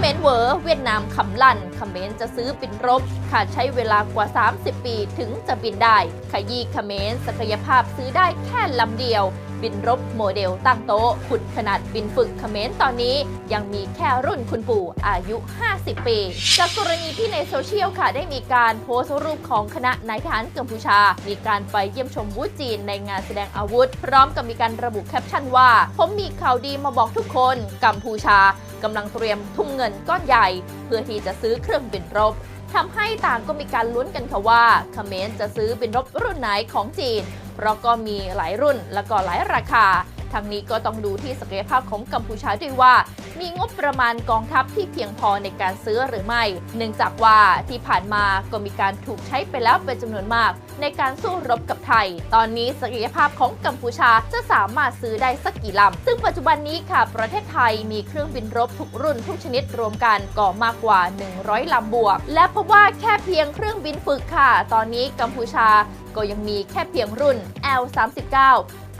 เวอร์เวียดนามคำลั่นเขมรจะซื้อบินรบขาดใช้เวลากว่า 30 ปีถึงจะบินได้ ขยี้เขมรศักยภาพซื้อได้แค่ลำเดียว บินรบโมเดลตั้งโต๊ะ ขุดขนาดบินฝึกเขมรตอนนี้ ยังมีแค่รุ่นคุณปู่อายุ 50 ปี จากกรณีที่ในโซเชียลค่ะได้มีการโพสต์รูปของคณะนายทหารกัมพูชา มีการไปเยี่ยมชมวูดจีนในงานแสดงอาวุธ พร้อมกับมีการระบุแคปชั่นว่า ผมมีข่าวดีมาบอกทุกคนกัมพูชา กำลังเตรียมทุ่มเงินก้อนใหญ่ เพื่อที่จะซื้อเครื่องบินรบทำให้ต่างก็มีการลุ้นกันค่ะว่าเขมรจะซื้อบินรบรุ่นไหนของจีน เพราะก็มีหลายรุ่นและก็หลายราคา ทางนี้ก็ต้องดูที่ศักยภาพของกัมพูชาด้วยว่า มีงบประมาณกองทัพที่เพียงพอในการซื้อหรือไม่ เนื่องจากว่าที่ผ่านมาก็มีการถูกใช้ไปแล้วเป็นจำนวนมาก ในการสู้รบกับไทย ตอนนี้ศักยภาพของกัมพูชาจะสามารถซื้อได้สักกี่ลำ ซึ่งปัจจุบันนี้ค่ะ ประเทศไทยมีเครื่องบินรบทุกรุ่นทุกชนิดรวมกันก็มากกว่า 100 ลำบวก และพบว่าแค่เพียงเครื่องบินฝึกค่ะ ตอนนี้กัมพูชาก็ยังมีแค่เพียงรุ่น L39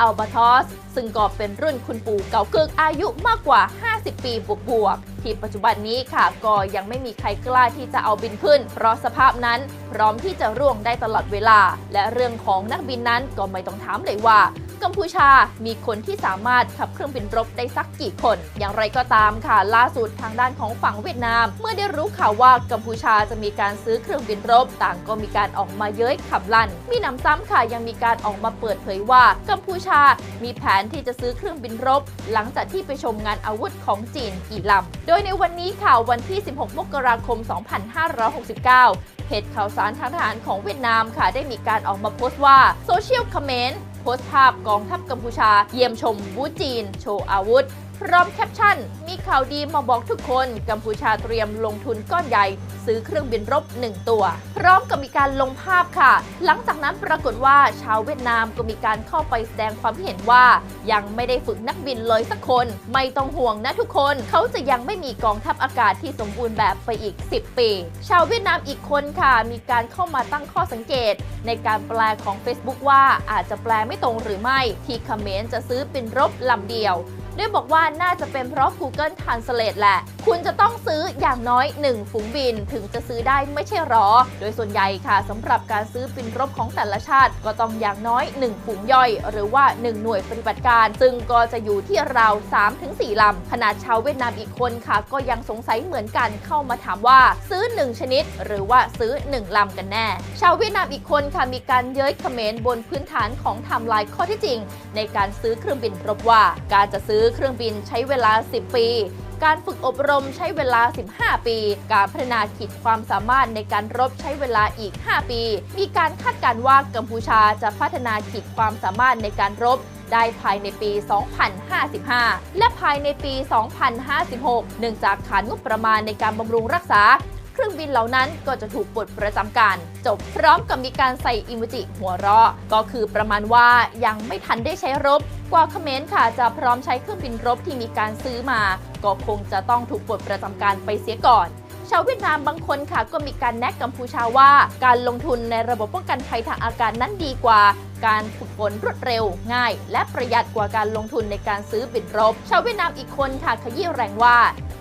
อัลบาทอสซึ่งก็เป็นรุ่นคุณปู่เก่าเกึกอายุมากกว่า 50 ปีบวกๆ ที่ปัจจุบันนี้ค่ะ ก็ยังไม่มีใครกล้าที่จะเอาบินขึ้น เพราะสภาพนั้นพร้อมที่จะร่วงได้ตลอดเวลา และเรื่องของนักบินนั้นก็ไม่ต้องถามเลยว่า กัมพูชา มีคนที่สามารถขับเครื่องบินรบได้สักกี่คน อย่างไรก็ตามค่ะ ล่าสุดทางด้านของฝั่งเวียดนาม เมื่อได้รู้ข่าวว่ากัมพูชาจะมีการซื้อเครื่องบินรบ ต่างก็มีการออกมาเย้ยขับลั่น มีหนำซ้ำค่ะยังมีการออกมาเปิดเผยว่ากัมพูชา มีแผนที่จะซื้อเครื่องบินรบ หลังจากที่ไปชมงานอาวุธของจีนกี่ลำ โดยในวันนี้ค่ะวันที่ 16 มกราคม 2569เพจข่าวสารทางทหารของเวียดนามค่ะได้มีการออกมาโพสต์ว่าโซเชียลคอมเมนต์ โพสต์ภาพกองทัพกัมพูชา เยี่ยมชมบูจีน โชว์อาวุธ พร้อมแคปชั่น มีข่าวดีมาบอกทุกคน กัมพูชาเตรียมลงทุนก้อนใหญ่ ซื้อเครื่องบินรบ 1 ตัว พร้อมกับมีการลงภาพค่ะ หลังจากนั้นปรากฏว่าชาวเวียดนามก็มีการเข้าไปแสดงความคิดเห็นว่า ยังไม่ได้ฝึกนักบินเลยสักคน ไม่ต้องห่วงนะทุกคน เขาจะยังไม่มีกองทัพอากาศที่สมบูรณ์แบบไปอีก 10 ปี ชาวเวียดนามอีกคนค่ะ มีการเข้ามาตั้งข้อสังเกต ในการแปลของ Facebook ว่าอาจจะแปลไม่ตรงหรือไม่ที่เขมรจะซื้อเป็นรบลำเดียว ด้วยบอกว่าน่าจะเป็นเพราะ Google Translate แหละ คุณจะต้องซื้ออย่างน้อย 1 ฝูงบินถึงจะซื้อได้ไม่ใช่หรอ โดยส่วนใหญ่ค่ะสำหรับการซื้อบินรบของแต่ละชาติ ก็ต้องอย่างน้อย 1 ฝูงย่อย หรือว่า 1 หน่วยปฏิบัติการ ซึ่งก็จะอยู่ที่ราว 3-4 ลำขนาดชาวเวียดนามอีกคนค่ะ ก็ยังสงสัยเหมือนกันเข้ามาถามว่าซื้อ 1 ชนิด หรือว่าซื้อ 1 ลำกันแน่ ชาวเวียดนามอีกคนค่ะมีการเย้ยเขมรบนพื้นฐานของไทม์ไลน์ข้อที่จริง ในการซื้อเครื่องบินรบว่า การจะซื้อเครื่องบินใช้เวลา 10 ปี การฝึกอบรมใช้เวลา 15 ปี การพัฒนาขีดความสามารถในการรบใช้เวลาอีก 5 ปี มีการคาดการณ์ว่ากัมพูชาจะพัฒนาขีดความสามารถในการรบได้ภายในปี 2055 และภายในปี 2056 เนื่องจากขาดงบประมาณในการบำรุงรักษา เครื่องบินเหล่านั้นก็จะถูกปลดประจำการ จบพร้อมกับมีการใส่อิโมจิหัวเราะ ก็คือประมาณว่ายังไม่ทันได้ใช้รบ กว่าเขมรค่ะจะพร้อมใช้เครื่องบินรบที่มีการซื้อมา ก็คงจะต้องถูกปลดประจำการไปเสียก่อน ชาวเวียดนามบางคนค่ะก็มีการแนะกัมพูชาว่าการลงทุนในระบบป้องกันภัยทางอากาศนั้นดีกว่า การฝึกฝนรวดเร็วง่าย และประหยัดกว่าการลงทุนในการซื้อบินรบ ชาวเวียดนามอีกคนค่ะขยี้แรงว่า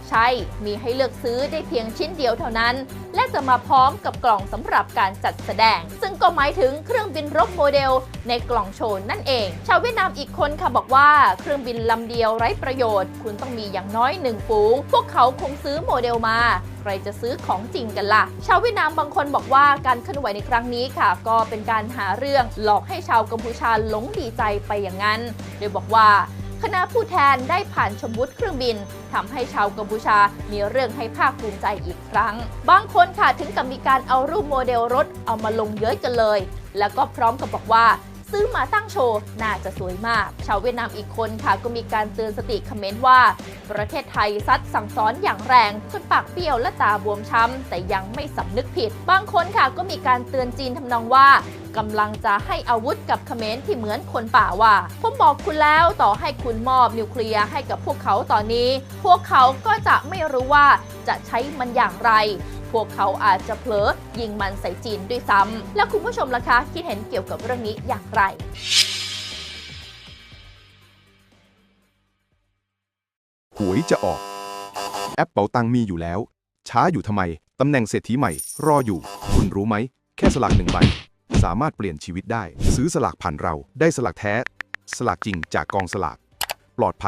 ใช่มีให้เลือกซื้อได้เพียงชิ้นเดียวเท่านั้น และจะมาพร้อมกับกล่องสำหรับการจัดแสดง ซึ่งก็หมายถึงเครื่องบินรบโมเดลในกล่องโชว์นั่นเอง ชาวเวียดนามอีกคนค่ะบอกว่าเครื่องบินลำเดียวไร้ประโยชน์ คุณต้องมีอย่างน้อยหนึ่งฝูง พวกเขาคงซื้อโมเดลมาใครจะซื้อของจริงกันล่ะ ชาวเวียดนามบางคนบอกว่าการเคลื่อนไหวในครั้งนี้ค่ะ ก็เป็นการหาเรื่องหลอกให้ชาวกัมพูชาหลงดีใจไปอย่างนั้น โดยบอกว่า คณะผู้แทนได้ผ่านชมวุฒิเครื่องบินทำให้ชาวกัมพูชามีเรื่องให้ภาคภูมิใจอีกครั้ง บางคนค่ะถึงกับมีการเอารูปโมเดลรถเอามาลงเย้ยกันเลย แล้วก็พร้อมกับบอกว่าซื้อมาตั้งโชว์ น่าจะสวยมาก ชาวเวียดนามอีกคนค่ะ ก็มีการเตือนสติคอมเมนต์ว่า ประเทศไทยซัดสั่งสอนอย่างแรงจนปากเปรี้ยวและตาบวมช้ำแต่ยังไม่สำนึกผิด บางคนค่ะก็มีการเตือนจีนทำนองว่า กำลังจะให้อาวุธกับเขมรที่เหมือนคนป่าว่า ผมบอกคุณแล้วต่อให้คุณมอบนิวเคลียร์ให้กับพวกเขาตอนนี้ พวกเขาก็จะไม่รู้ว่าจะใช้มันอย่างไร พวกเขาอาจจะเผลอยิงมันใส่จีนด้วยซ้ำแล้วคุณผู้ชมล่ะคะ คิดเห็นเกี่ยวกับเรื่องนี้อย่างไรหวยจะออก แอปเป๋าตังมีอยู่แล้ว ช้าอยู่ทำไม ตำแหน่งเศรษฐีใหม่ รออยู่ คุณรู้ไหม แค่สลากหนึ่งใบ สามารถเปลี่ยนชีวิตได้ ซื้อสลากผ่านเราได้สลากแท้ สลากจริงจากกองสลาก ปลอดภัย